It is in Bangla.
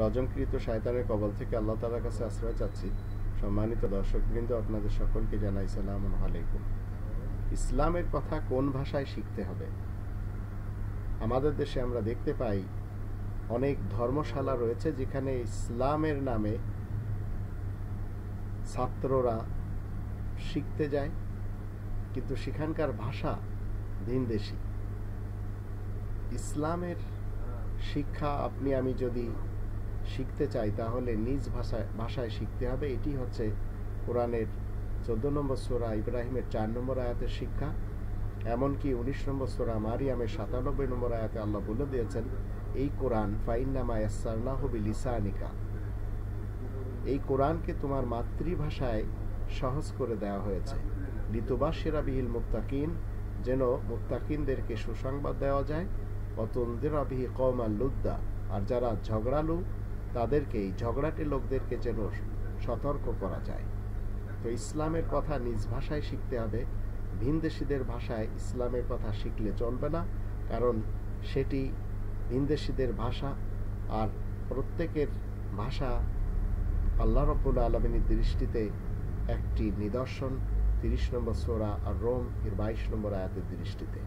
রজনকৃত শায়তানের কবল থেকে আল্লাহ তালার কাছে আশ্রয় চাচ্ছি। সম্মানিত দর্শকবৃন্দ, আপনাদের সকলকে জানাই সালাম আলাইকুম। ইসলামের কথা কোন ভাষায় শিখতে হবে? আমাদের দেশে আমরা দেখতে পাই, অনেক ধর্মশালা রয়েছে যেখানে ইসলামের নামে ছাত্ররা শিখতে যায়, কিন্তু সেখানকার ভাষা ভিনদেশি ইসলামের শিক্ষা আপনি, আমি যদি শিখতে চাই, তাহলে নিজ ভাষায় ভাষায় শিখতে হবে। এটি হচ্ছে কোরআনের চোদ্দ নম্বর সোরা ইব্রাহিমের চার নম্বর আয়াতের শিক্ষা। এমনকি উনিশ নম্বর সোরা মারিয়ামের সাতানব্বই নম্বর আয়াতে আল্লাহ বলে দিয়েছেন, এই কোরআন ফাইন্নামা ইয়াসারনাহবি লিসানিকা এই কোরআনকে তোমার মাতৃভাষায় সহজ করে দেওয়া হয়েছে। ঋতুবাসীরা বিহিল মুক্তাকিন যেন মুক্তাকিনদেরকে সুসংবাদ দেওয়া যায়। অতন্দিরা বিহি কম লুদ্দা, আর যারা ঝগড়ালু তাদেরকে এই ঝগড়াটে লোকদেরকে যেন সতর্ক করা যায়। তো ইসলামের কথা নিজ ভাষায় শিখতে হবে। ভিনদেশিদের ভাষায় ইসলামের কথা শিখলে চলবে না, কারণ সেটি ভিনদেশিদের ভাষা আর প্রত্যেকের ভাষা আল্লাহ রব্বুল আলমিনীর দৃষ্টিতে একটি নিদর্শন। তিরিশ নম্বর সোরা আর রোম এর বাইশ নম্বর আয়াতের দৃষ্টিতে।